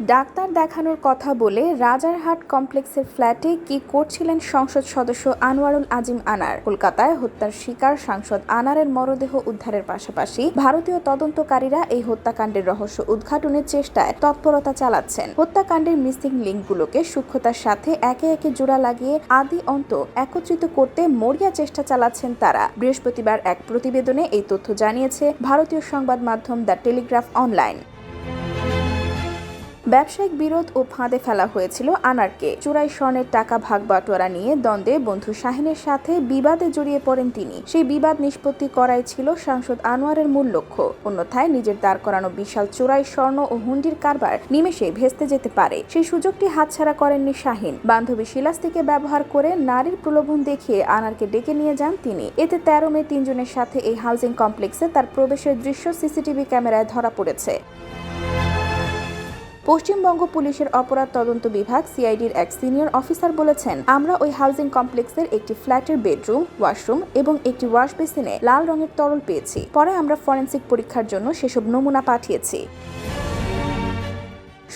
Doctor দেখানোর কথা বলে রাজারহাট কমপ্লেক্সের ফ্ল্যাটে কি করছিলেন সংসদ সদস্য আনোয়ারুল আজিম আনার? কলকাতায় হত্যার শিকার সাংসদ আনারের মরদেহ উদ্ধারের পাশাপাশি ভারতীয় তদন্তকারীরা এই হত্যাকাণ্ডের রহস্য উদ্ঘাটনের চেষ্টায় তৎপরতা চালাচ্ছেন। হত্যাকাণ্ডের মিসিং লিঙ্কগুলোকে সূক্ষ্মতার সাথে একে একে জোড়া লাগিয়ে আদি অন্ত একত্রিত করতে মরিয়া চেষ্টা চালাচ্ছেন তারা। বৃহস্পতিবার এক প্রতিবেদনে এই তথ্য জানিয়েছে ভারতীয় সংবাদ মাধ্যম দ্য টেলিগ্রাফ অনলাইন। ব্যবসায়িক বিরোধ ও ফাঁদে ফেলা হয়েছিল আনারকে। চোরাই স্বর্ণের টাকা ভাগ বাটোয়ারা নিয়ে দ্বন্দ্বে বন্ধু শাহিনের সাথে বিবাদে জড়িয়ে পড়েন তিনি। সেই বিবাদ নিষ্পত্তি করাই ছিল সাংসদ আনোয়ারের মূল লক্ষ্য। অন্যথায় নিজের দাঁড় করানো বিশাল চোরাই স্বর্ণ ও হুন্ডির কারবার নিমেষে ভেস্তে যেতে পারে। সেই সুযোগটি হাতছাড়া করেননি শাহিন। বান্ধবী শিলাস্তিকে ব্যবহার করে নারীর প্রলোভন দেখিয়ে আনারকে ডেকে নিয়ে যান তিনি। এতে তেরো মে তিনজনের সাথে এই হাউজিং কমপ্লেক্সে তার প্রবেশের দৃশ্য সিসিটিভি ক্যামেরায় ধরা পড়েছে। পশ্চিমবঙ্গ পুলিশের অপরাধ তদন্ত বিভাগ সিআইডির এক সিনিয়র অফিসার বলেছেন, আমরা ওই হাউজিং কমপ্লেক্সের একটি ফ্ল্যাটের বেডরুম, ওয়াশরুম এবং একটি ওয়াশ বেসিনে লাল রঙের তরল পেয়েছি। পরে আমরা ফরেন্সিক পরীক্ষার জন্য সেসব নমুনা পাঠিয়েছি।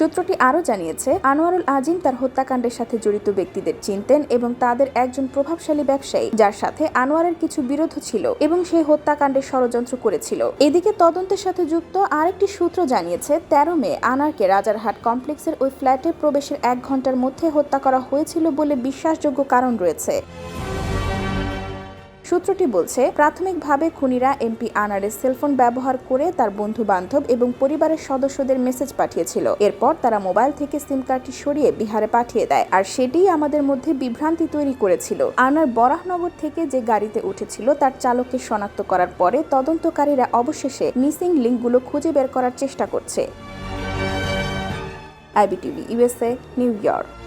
সূত্রটি আরও জানিয়েছে, আনোয়ারুল আজিম তার হত্যাকাণ্ডের সাথে জড়িত ব্যক্তিদের চিনতেন এবং তাদের একজন প্রভাবশালী ব্যবসায়ী যার সাথে আনোয়ারের কিছু বিরোধ ছিল এবং সেই হত্যাকাণ্ডের ষড়যন্ত্র করেছিল। এদিকে তদন্তের সাথে যুক্ত আরেকটি সূত্র জানিয়েছে, তেরো মে আনারকে রাজারহাট কমপ্লেক্সের ওই ফ্ল্যাটে প্রবেশের এক ঘণ্টার মধ্যে হত্যা করা হয়েছিল বলে বিশ্বাসযোগ্য কারণ রয়েছে। সূত্রটি বলছে, প্রাথমিকভাবে খুনিরা এমপি আনারের সেলফোন ব্যবহার করে তার বন্ধু বান্ধব এবং পরিবারের সদস্যদের মেসেজ পাঠিয়েছিল। এরপর তারা মোবাইল থেকে সিম কার্ডটি সরিয়ে বিহারে পাঠিয়ে দেয় আর সেটিই আমাদের মধ্যে বিভ্রান্তি তৈরি করেছিল। আনার বরাহনগর থেকে যে গাড়িতে উঠেছিল তার চালককে শনাক্ত করার পরে তদন্তকারীরা অবশেষে মিসিং লিঙ্কগুলো খুঁজে বের করার চেষ্টা করছে। IBTV USA New York.